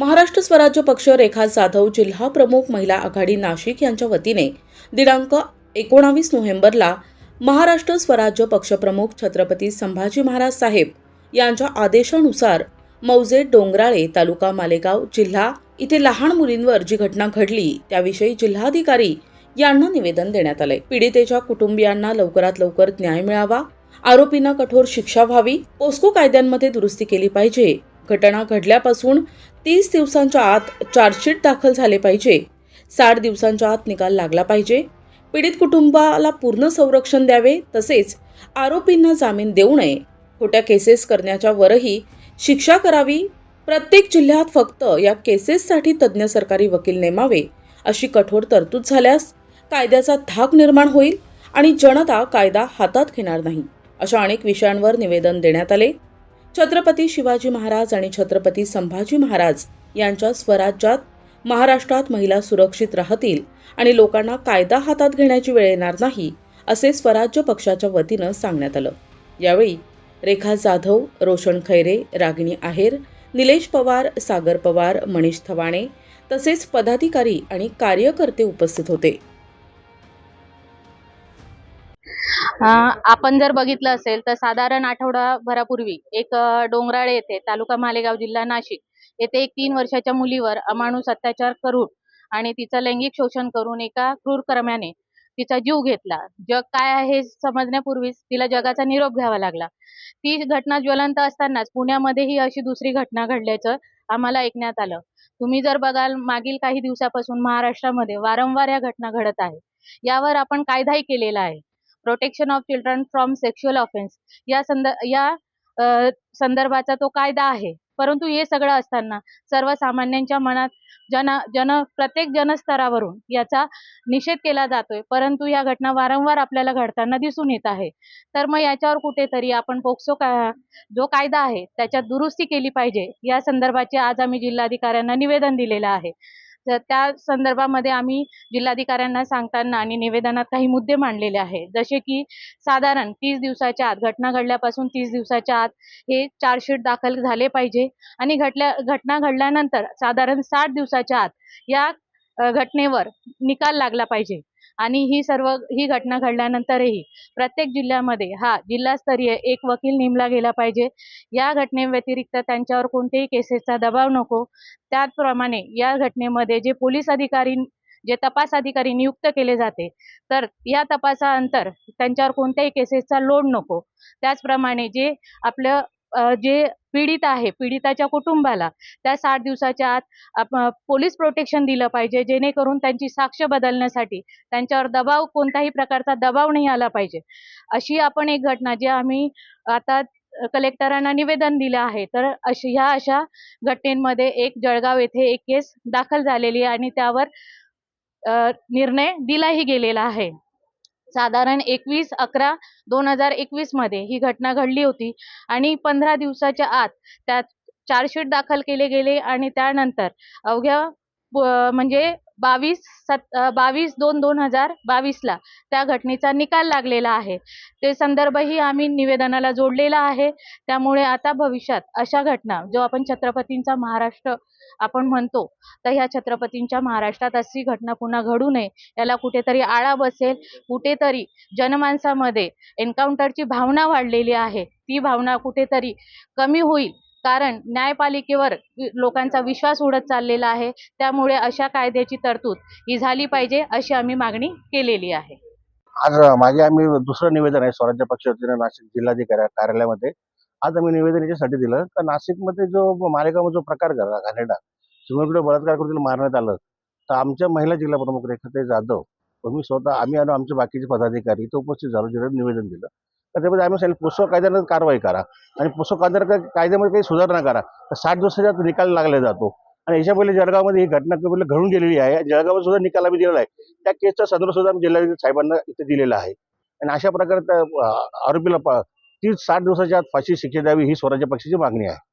महाराष्ट्र स्वराज्य पक्ष रेखा जाधव जिल्हा प्रमुख महिला आघाडी नाशिक यांच्या वतीने दिनांक एकोणावीस नोव्हेंबरला महाराष्ट्र स्वराज्य पक्षप्रमुख छत्रपती संभाजी महाराज साहेब यांच्या आदेशानुसार मौजे डोंगराळे तालुका मालेगाव जिल्हा इथे लहान मुलींवर जी घटना घडली त्याविषयी जिल्हाधिकारी यांना निवेदन देण्यात आले. पीडितेच्या कुटुंबियांना लवकरात लवकर न्याय मिळावा. आरोपींना कठोर शिक्षा व्हावी. पोस्को कायद्यांमध्ये दुरुस्ती केली पाहिजे. घटना घडल्यापासून तीस दिवसांच्या आत चार्जशीट दाखल झाले पाहिजे. साठ दिवसांच्या आत निकाल लागला पाहिजे. पीडित कुटुंबाला पूर्ण संरक्षण द्यावे तसेच आरोपींना जामीन देऊ नये. खोट्या केसेस करण्याच्या वरही शिक्षा करावी. प्रत्येक जिल्ह्यात फक्त या केसेससाठी तज्ज्ञ सरकारी वकील नेमावे अशी कठोर तरतूद झाल्यास कायद्याचा धाक निर्माण होईल आणि जनता कायदा हातात घेणार नाही अशा अनेक विषयांवर निवेदन देण्यात आले. छत्रपती शिवाजी महाराज आणि छत्रपती संभाजी महाराज यांच्या स्वराज्यात महाराष्ट्रात महिला सुरक्षित राहतील आणि लोकांना कायदा हातात घेण्याची वेळ येणार नाही असे स्वराज्य पक्षाच्या वतीनं सांगण्यात आलं. यावेळी रेखा जाधव रोशन खैरे रागिणी आहेर निलेश पवार सागर पवार मनीष थवाणे तसेच पदाधिकारी आणि कार्यकर्ते उपस्थित होते. आपण जर बघितलं असेल तर साधारण आठवडाभरापूर्वी एक डोंगराळे येथे तालुका मालेगाव जिल्हा नाशिक येथे एक तीन वर्षाच्या मुलीवर अमानुष अत्याचार करून आणि तिचं लैंगिक शोषण करून एका क्रूर कर्म्याने तिचा जीव घेतला. जग काय आहे हे समजण्यापूर्वीच तिला जगाचा निरोप घ्यावा लागला. ती घटना ज्वलंत असतानाच पुण्यामध्येही अशी दुसरी घटना घडल्याचं आम्हाला ऐकण्यात आलं. तुम्ही जर बघाल मागील काही दिवसापासून महाराष्ट्रामध्ये वारंवार या घटना घडत आहे. यावर आपण कायदाही केलेला आहे. Protection of children from sexual offence या संद या संदर्भाचा तो कायदा आहे. परंतु हे सगळं असताना सर्वसामान्यांच्या मनात जन जन प्रत्येक जनस्तरावरून याचा निषेध केला जातोय. परंतु या घटना वारंवार आपल्याला घडताना दिसून येत आहे. तर मग याच्यावर कुठेतरी आपण पोक्सो का जो कायदा आहे त्याच्यात दुरुस्ती केली पाहिजे. या संदर्भाचे आज आम्ही जिल्हाधिकाऱ्यांना निवेदन दिलेलं आहे. त्या संदर्भामध्ये आम्ही जिल्हाधिकाऱ्यांना सांगताना आणि निवेदनात काही मुद्दे मांडलेले आहेत. जसे की साधारण तीस दिवसाच्या आत घटना घडल्यापासून तीस दिवसाच्या आत हे चार्जशीट दाखल झाले पाहिजे आणि घटल्या घटना घडल्यानंतर साधारण साठ दिवसाच्या आत या घटनेवर निकाल लागला पाहिजे. आणि ही सर्व ही घटना घडल्यानंतरही प्रत्येक जिल्ह्यामध्ये हा जिल्हास्तरीय एक वकील नेमला गेला पाहिजे. या घटनेव्यतिरिक्त त्यांच्यावर कोणत्याही केसेसचा दबाव नको. त्याचप्रमाणे या घटनेमध्ये जे पोलीस अधिकारी जे तपास अधिकारी नियुक्त केले जाते तर या तपासानंतर त्यांच्यावर कोणत्याही केसेसचा लोड नको. त्याचप्रमाणे जे आपलं जे पीडित आहे पीडिताच्या कुटुंबाला. त्या साठ दिवसाच्या आत आप पोलीस प्रोटेक्शन दिलं पाहिजे जेणेकरून त्यांची साक्ष बदलण्यासाठी त्यांच्यावर दबाव कोणत्याही प्रकारचा दबाव नाही आला पाहिजे. अशी आपण एक घटना जी आम्ही आता कलेक्टरांना निवेदन दिलं आहे तर अशी ह्या अशा घटनेमध्ये एक जळगाव येथे एक केस दाखल झालेली आहे आणि त्यावर निर्णय दिलाही गेलेला आहे. साधारण एकवीस अकरा दोन हजार एकवीसमध्ये ही घटना घडली होती. आणि पंधरा दिवसाच्या आत त्यात चार्जशीट दाखल केले गेले आणि त्यानंतर अवघ्या म्हणजे बावीस सत बावीस दोन दोन हजार बावीसला त्या घटनेचा निकाल लागलेला आहे. ते संदर्भही आम्ही निवेदनाला जोडलेला आहे. त्यामुळे आता भविष्यात अशा घटना जो आपण छत्रपतींचा महाराष्ट्र आपण म्हणतो तर ह्या छत्रपतींच्या महाराष्ट्रात अशी घटना पुन्हा घडू नये याला कुठेतरी आळा बसेल. कुठेतरी जनमानसामध्ये एन्काउंटरची भावना वाढलेली आहे. ती भावना कुठेतरी कमी होईल. कारण न्यायपालिकेवर लोकांचा विश्वास उडत चाललेला आहे. त्यामुळे अशा कायद्याची तरतूद ही झाली पाहिजे अशी आम्ही मागणी केलेली आहे. आज मागे आम्ही दुसरं निवेदन आहे स्वराज्य पक्षाचे नाशिक जिल्हाधिकारी कार्यालयामध्ये. आज आम्ही निवेदन याच्यासाठी दिलं का नाशिकमध्ये जो मालेगाव जो प्रकार घडला घाणेरडा चिमुरकडे बलात्कार करून मारण्यात आलं तर आमच्या महिला जिल्हा प्रमुख रेखाताई जाधव मी स्वतः आम्ही आणि आमचे बाकीचे पदाधिकारी इथं उपस्थित झालो जिल्ह्यात निवेदन दिलं. तर आम्ही सांगितलं पुस्तक कायद्यानं कारवाई करा. आणि पुस्तक कायद्या कायद्यामध्ये काही सुधारणा करा. तर साठ दिवसाच्या आत निकाल लागला जातो. आणि याच्या पहिले जळगावमध्ये ही घटना घडून गेलेली आहे. जळगावात सुद्धा निकाल आम्ही दिलेला आहे. त्या केसचा संदर्भ सुद्धा आम्ही जिल्हाधिकारी साहेबांना इथे दिलेला आहे. आणि अशा प्रकारे त्या आरोपीला प- तीस साठ दिवसाच्या आत फाशी शिक्षा द्यावी ही स्वराज्य पक्षाची मागणी आहे.